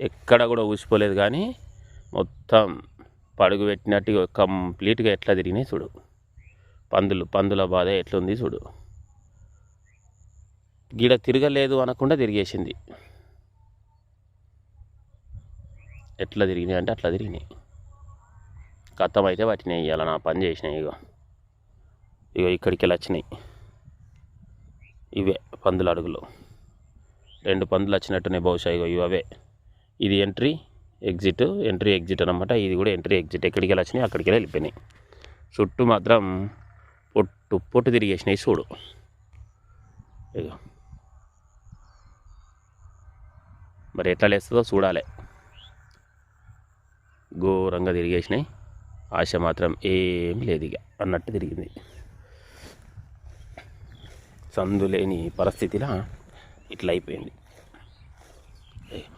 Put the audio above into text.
ఎక్కడ కూడా ఊసిపోలేదు కానీ మొత్తం పడుగు పెట్టినట్టుగా కంప్లీట్గా ఎట్లా తిరిగినాయి చూడు. పందులు పందుల బాధ ఎట్లుంది చూడు. గిడ తిరగలేదు అనకుండా తిరిగేసింది. ఎట్లా తిరిగినాయి అంటే అట్లా తిరిగినాయి. కథం అయితే పట్టినాయి ఇవాళ నా పని చేసినాయి ఇగో. ఇగో ఇక్కడికి వెళ్ళి వచ్చినాయి. ఇవే పందుల అడుగులు. రెండు పందులు వచ్చినట్టున్నాయి బహుశా ఇగో ఇవే ఇది ఎంట్రీ ఎగ్జిట్ ఎంట్రీ ఎగ్జిట్ అనమాట ఇది కూడా ఎంట్రీ ఎగ్జిట్ ఎక్కడికి వెళ్ళి వచ్చినాయి అక్కడికి వెళ్ళి వెళ్ళిపోయినాయి. చుట్టూ మాత్రం పొట్టు పొట్టు తిరిగేసినాయి చూడు. ఇగో మరి ఎట్లా లేస్తుందో చూడాలి. ఘోరంగా తిరిగేసినాయి. ఆశ మాత్రం ఏం లేదు ఇక. అన్నట్టు తిరిగింది. సందు లేని పరిస్థితిలో ఇట్లా అయిపోయింది.